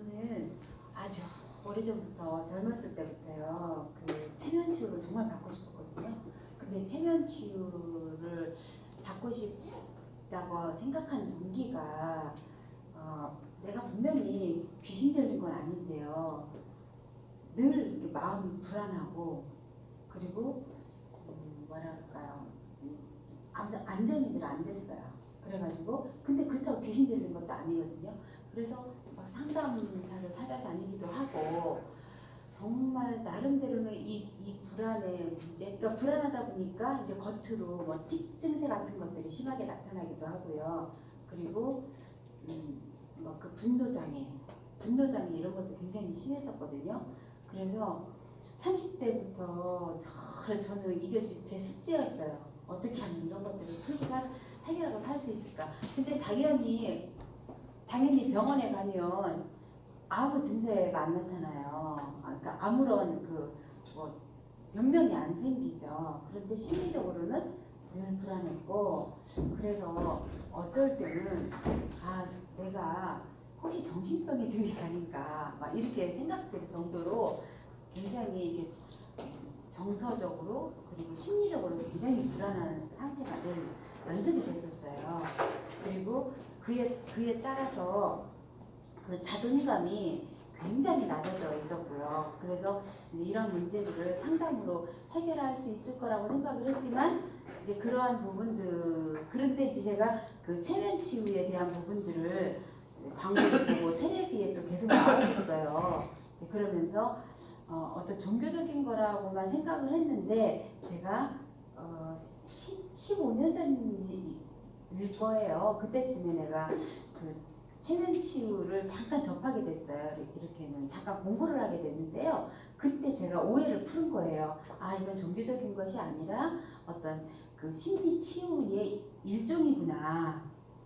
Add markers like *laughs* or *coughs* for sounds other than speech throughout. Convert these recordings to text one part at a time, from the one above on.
저는 아주 오래전부터 젊었을 때부터요 그 체면 치유를 정말 받고 싶었거든요. 근데 체면 치유를 받고 싶다고 생각한 동기가 어, 내가 분명히 귀신 들린 건 아닌데요. 늘 이렇게 마음이 불안하고 그리고 음, 뭐랄까요 음, 안- 안정이 늘 안 됐어요. 그래가지고 근데 그렇다고 귀신 들린 것도 아니거든요. 그래서 막 상담사를 찾아다니기도 하고 정말 나름대로는 이, 이 불안의 문제, 그러니까 불안하다 보니까 이제 겉으로 뭐 틱 증세 같은 것들이 심하게 나타나기도 하고요. 그리고 음, 뭐그 분노 장애, 분노 장애 이런 것도 굉장히 심했었거든요. 그래서 30대부터 늘 저는 이것이 제 숙제였어요. 어떻게 하면 이런 것들을 풀고 살, 해결하고 살 수 있을까? 근데 당연히 당연히 병원에 가면 아무 증세가 안 나타나요. 아, 그러니까 아무런 그뭐 변명이 안 생기죠. 그런데 심리적으로는 늘 불안했고 그래서 어떨 때는 아 내가 혹시 정신병이 든 게 아닌가 막 이렇게 생각될 정도로 굉장히 이게 정서적으로 그리고 심리적으로 굉장히 불안한 상태가 늘 연속이 됐었어요. 그에 그에 따라서 그 자존감이 굉장히 낮아져 있었고요. 그래서 이런 문제들을 상담으로 해결할 수 있을 거라고 생각을 했지만 이제 그러한 부분들 그런데 이제 제가 그 체면 치유에 대한 부분들을 광고를 보고 텔레비에 또 계속 나왔었어요. 그러면서 어, 어떤 종교적인 거라고만 생각을 했는데 제가 어, 10, 15년 전 일 거예요. 그때쯤에 내가 그 체면 치유를 잠깐 접하게 됐어요. 이렇게는 잠깐 공부를 하게 됐는데요. 그때 제가 오해를 푸는 거예요. 아 이건 종교적인 것이 아니라 어떤 그 심리 치유의 일종이구나.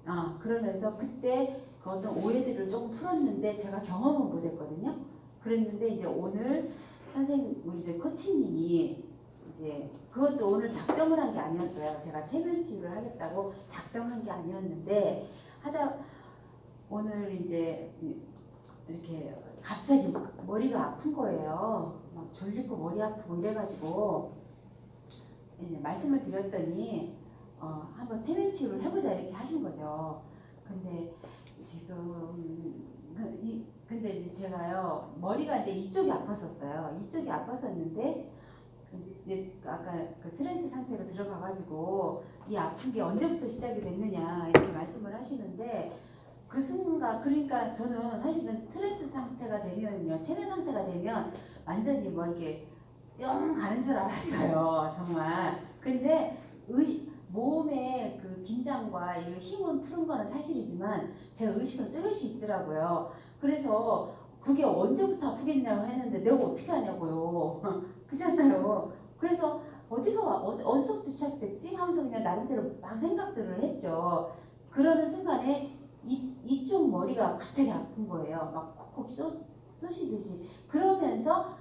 아 그러면서 그때 그 어떤 오해들을 조금 풀었는데 제가 경험은 못했거든요. 그랬는데 이제 오늘 선생님 우리 이제 코치님이 이제 그것도 오늘 작정을 한 게 아니었어요. 제가 체면 치유를 하겠다고 작정한 게 아니었는데 하다 오늘 이제 이렇게 갑자기 머리가 아픈 거예요. 막 졸리고 머리 아프고 이래가지고 이제 말씀을 드렸더니 어, 한번 체면 치유를 해보자 이렇게 하신 거죠. 근데 지금 그, 이, 근데 이제 제가요 머리가 이제 이쪽이 아팠었어요. 이쪽이 아팠었는데 이제, 아까 그 트랜스 상태로 들어가가지고 이 아픈 게 언제부터 시작이 됐느냐 이렇게 말씀을 하시는데 그 순간 그러니까 저는 사실은 트랜스 상태가 되면요 체면 상태가 되면 완전히 뭐 이렇게 뿅 가는 줄 알았어요 정말. 근데 의, 몸의 그 긴장과 이 힘은 푸는 거는 사실이지만 제 의식은 뚜렷이 있더라고요. 그래서 그게 언제부터 아프겠냐고 했는데 내가 어떻게 하냐고요 *laughs* 그잖아요 그래서 어디서 와- 어, 어디서부터 시작됐지 하면서 그냥 나름대로 막 생각들을 했죠 그러는 순간에 이, 이쪽 머리가 갑자기 아픈 거예요. 막 콕콕 쏘, 쏘시듯이. 그러면서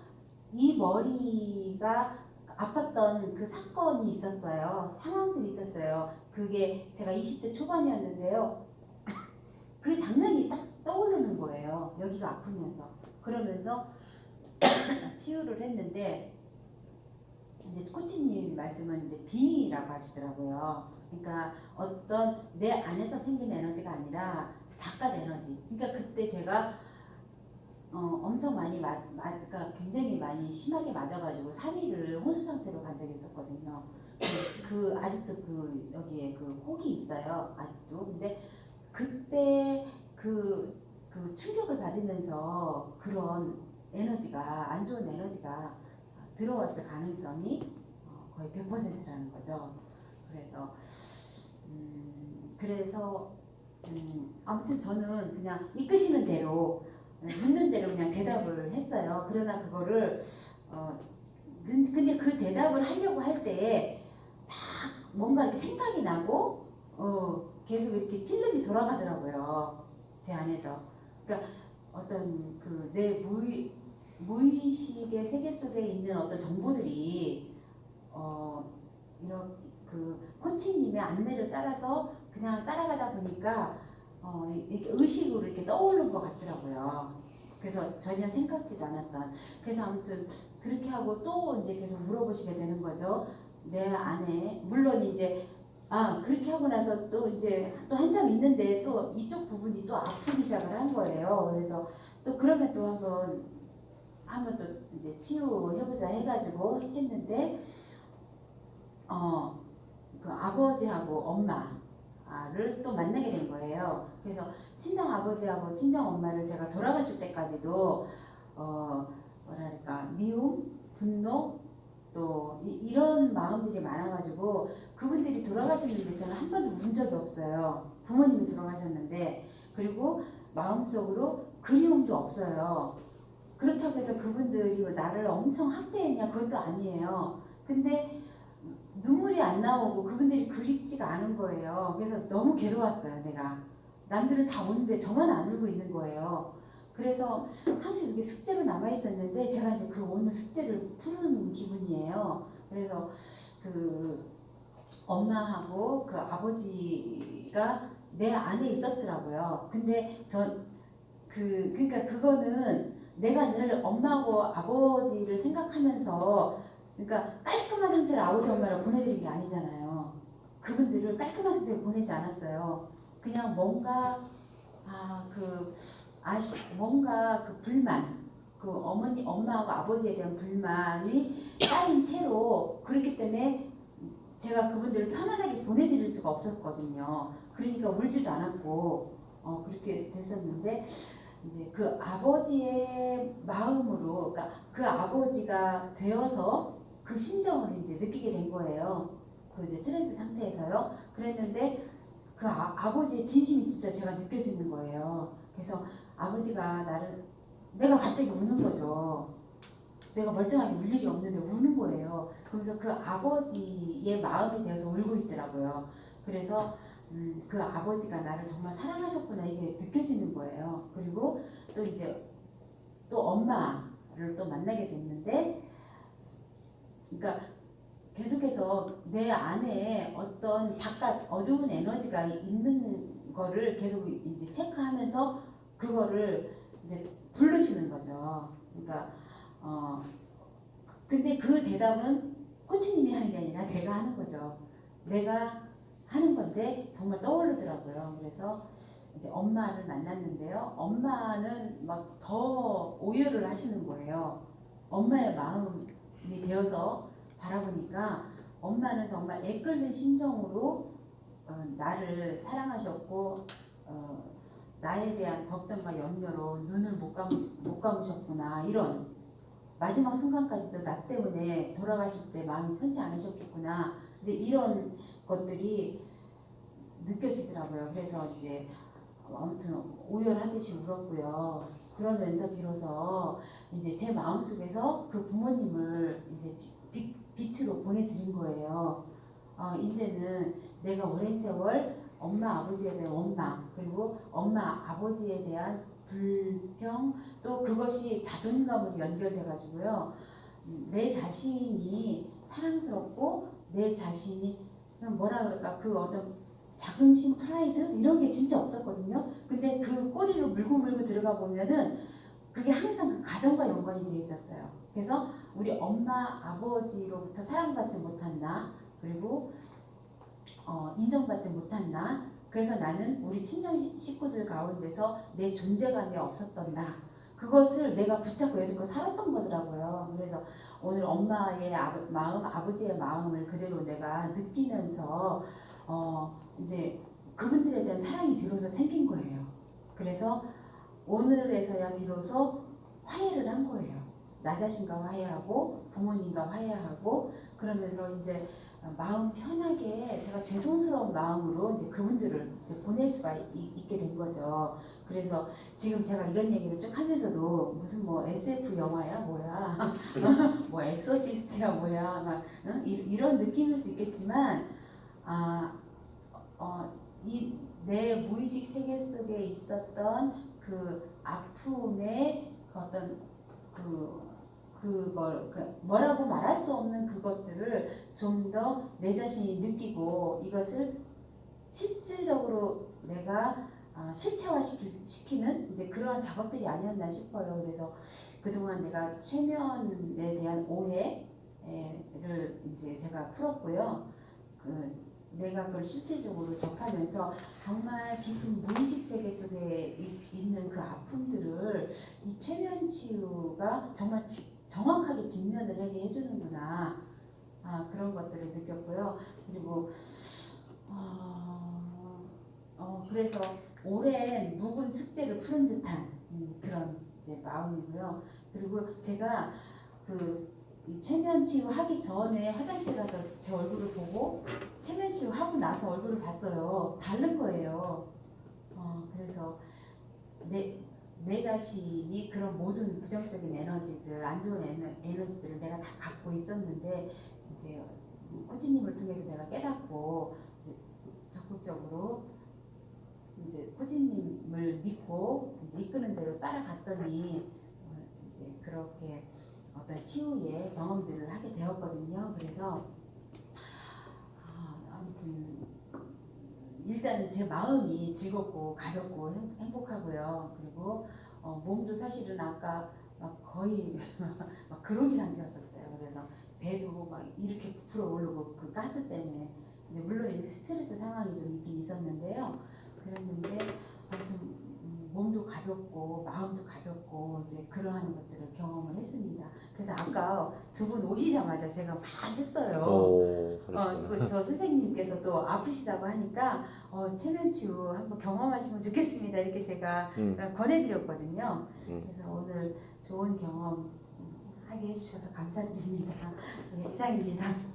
이 머리가 아팠던 그 사건이 있었어요. 상황들이 있었어요. 그게 제가 20대 초반이었는데요. 그 장면이 딱 떠오르는 거예요. 여기가 아프면서. 그러면서 *coughs* 치유를 했는데 이제 코치님 말씀은 이제 빙이라고 하시더라고요. 그러니까 어떤 내 안에서 생긴 에너지가 아니라 바깥 에너지. 그러니까 그때 제가 어, 엄청 많이 맞, 맞, 그러니까 굉장히 많이 심하게 맞아가지고 3일을 혼수 상태로 간 적이 있었거든요. 그, 그 아직도 그 여기에 그 혹이 있어요. 아직도. 근데 그때 그, 그 충격을 받으면서 그런 에너지가 안 좋은 에너지가 들어왔을 가능성이 어, 거의 100%라는 거죠. 그래서 음, 그래서 음, 아무튼 저는 그냥 이끄시는 대로 음, 묻는 대로 그냥 대답을 했어요. 그러나 그거를 어, 근- 근데 그 대답을 하려고 할 때에 막 뭔가 이렇게 생각이 나고 어, 계속 이렇게 필름이 돌아가더라고요. 제 안에서. 그러니까 어떤 그 내 무의 무의식의 세계 속에 있는 어떤 정보들이 어 이런 그 코치님의 안내를 따라서 그냥 따라가다 보니까 어 이렇게 의식으로 이렇게 떠오른 것 같더라고요. 그래서 전혀 생각지도 않았던. 그래서 아무튼 그렇게 하고 또 이제 계속 물어보시게 되는 거죠. 내 안에 물론 이제 아 그렇게 하고 나서 또 이제 또 한참 있는데 또 이쪽 부분이 또 아프기 시작을 한 거예요. 그래서 또 그러면 또 한번 한번 또 이제 치유해보자 해가지고 했는데 어 그 아버지하고 엄마를 또 만나게 된 거예요. 그래서 친정 아버지하고 친정 엄마를 제가 돌아가실 때까지도 어 뭐랄까 미움, 분노 또 이, 런 마음들이 많아가지고 그분들이 돌아가셨는데 저는 한 번도 운 적이 없어요. 부모님이 돌아가셨는데 그리고 마음속으로 그리움도 없어요. 그렇다고 해서 그분들이 나를 엄청 학대했냐 그것도 아니에요. 근데 눈물이 안 나오고 그분들이 그립지가 않은 거예요. 그래서 너무 괴로웠어요, 내가. 남들은 다 우는데 저만 안 울고 있는 거예요. 그래서 항상 이게 숙제로 남아 있었는데 제가 이제 그 오늘 숙제를 푸는 기분이에요. 그래서 그 엄마하고 그 아버지가 내 안에 있었더라고요. 근데 전 그 그러니까 그거는 내가 늘 엄마하고 아버지를 생각하면서 그러니까 깔끔한 상태로 아버지 엄마를 보내드린 게 아니잖아요. 그분들을 깔끔한 상태로 보내지 않았어요. 그냥 뭔가 아그 아시 뭔가 그 불만 그 어머니 엄마하고 아버지에 대한 불만이 쌓인 채로 그렇기 때문에 제가 그분들을 편안하게 보내드릴 수가 없었거든요. 그러니까 울지도 않았고 어 그렇게 됐었는데 이제 그 아버지의 마음으로 그러니까 그 아버지가 되어서 그 심정을 이제 느끼게 된 거예요. 그 이제 트랜스 상태에서요. 그랬는데 그 아, 아버지의 진심이 진짜 제가 느껴지는 거예요. 그래서 아버지가 나를 내가 갑자기 우는 거죠. 내가 멀쩡하게 울 일이 없는데 우는 거예요. 그러면서 그 아버지의 마음이 되어서 울고 있더라고요. 그래서 음, 그 아버지가 나를 정말 사랑하셨구나 이게 느껴지는 거예요. 그리고 또 이제 또 엄마를 또 만나게 됐는데, 그러니까 계속해서 내 안에 어떤 바깥 어두운 에너지가 있는 거를 계속 이제 체크하면서 그거를 이제 부르시는 거죠. 그러니까 어 근데 그 대답은 코치님이 하는 게 아니라 내가 하는 거죠. 내가 하는 건데 정말 떠오르더라고요. 그래서 이제 엄마를 만났는데요. 엄마는 막 더 오열을 하시는 거예요. 엄마의 마음이 되어서 바라보니까 엄마는 정말 애끓는 심정으로 어, 나를 사랑하셨고 어, 나에 대한 걱정과 염려로 눈을 못, 감으, 못 감으셨구나 이런 마지막 순간까지도 나 때문에 돌아가실 때 마음이 편치 않으셨겠구나 이제 이런 것들이 느껴지더라고요. 그래서 이제 아무튼 오열하듯이 울었고요. 그러면서 비로소 이제 제 마음속에서 그 부모님을 이제 빛, 빛으로 보내드린 거예요. 어, 이제는 내가 오랜 세월 엄마 아버지에 대한 원망 그리고 엄마 아버지에 대한 불평 또 그것이 자존감으로 연결돼 가지고요. 내 자신이 사랑스럽고 내 자신이 뭐라 그럴까? 그 어떤 자긍심 프라이드 이런 게 진짜 없었거든요. 근데 그 꼬리를 물고 물고 들어가 보면은 그게 항상 그 가정과 연관이 되어 있었어요. 그래서 우리 엄마 아버지로부터 사랑받지 못한 나 그리고 어, 인정받지 못한 나 그래서 나는 우리 친정 식구들 가운데서 내 존재감이 없었던 나 그것을 내가 붙잡고 여지껏 살았던 거더라고요. 그래서 오늘 엄마의 마음, 아버지의 마음을 그대로 내가 느끼면서 어 이제 그분들에 대한 사랑이 비로소 생긴 거예요. 그래서 오늘에서야 비로소 화해를 한 거예요. 나 자신과 화해하고 부모님과 화해하고 그러면서 이제 마음 편하게 제가 죄송스러운 마음으로 이제 그분들을 이제 보낼 수가 있, 게된 거죠. 그래서 지금 제가 이런 얘기를 쭉 하면서도 무슨 뭐 SF 영화야 뭐야 *laughs* 뭐 엑소시스트야 뭐야 막 응? 이, 런 느낌일 수 있겠지만 아 어, 이 내 무의식 세계 속에 있었던 그 아픔의 그 어떤 그 그걸 그 뭐라고 말할 수 없는 그것들을 좀 더 내 자신이 느끼고 이것을 실질적으로 내가 아, 실체화 시키, 시키는 이제 그러한 작업들이 아니었나 싶어요. 그래서 그동안 내가 최면에 대한 오해를 이제 제가 풀었고요. 그 내가 그걸 실질적으로 접하면서 정말 깊은 무의식 세계 속에 있, 있는 그 아픔들을 이 최면 치유가 정말 지- 정확하게 직면을 하게 해주는구나. 아, 그런 것들을 느꼈고요. 그리고 어, 어, 그래서 오랜 묵은 숙제를 푸는 듯한 음, 그런 이제 마음이고요. 그리고 제가 그이 최면 치유 하기 전에 화장실 가서 제 얼굴을 보고 최면 치유 하고 나서 얼굴을 봤어요. 다른 거예요. 어, 그래서 내, 내 자신이 그런 모든 부정적인 에너지들, 안 좋은 에너, 에너 지들을 내가 다 갖고 있었는데 이제 코치님을 통해서 내가 깨닫고 적극적으로 이제 코치님을 믿고 이제 이끄는 대로 따라갔더니 어, 이제 그렇게 어떤 치유의 경험들을 하게 되었거든요. 그래서 아, 아무튼 일단 제 마음이 즐겁고 가볍고 행- 행복하고요. 그리고 어, 몸도 사실은 아까 막 거의 *laughs* 막 그러기 상태였었어요. 그래서 배도 막 이렇게 부풀어 오르고 그 가스 때문에 이제 물론 스트레스 상황이 좀 있긴 있었는데요. 그랬는데 아무튼 음, 몸도 가볍고 마음도 가볍고 이제 그러한 것들을 경험을 했습니다. 그래서 아까 두 분 오시자마자 제가 막 했어요. 오, 어, 그러시구나. 그 저 선생님께서 또 아프시다고 하니까 어, 체면 치유 한번 경험하시면 좋겠습니다. 이렇게 제가 음. 권해드렸거든요. 음. 그래서 오늘 좋은 경험 하게 해주셔서 감사드립니다. 네, 이상입니다.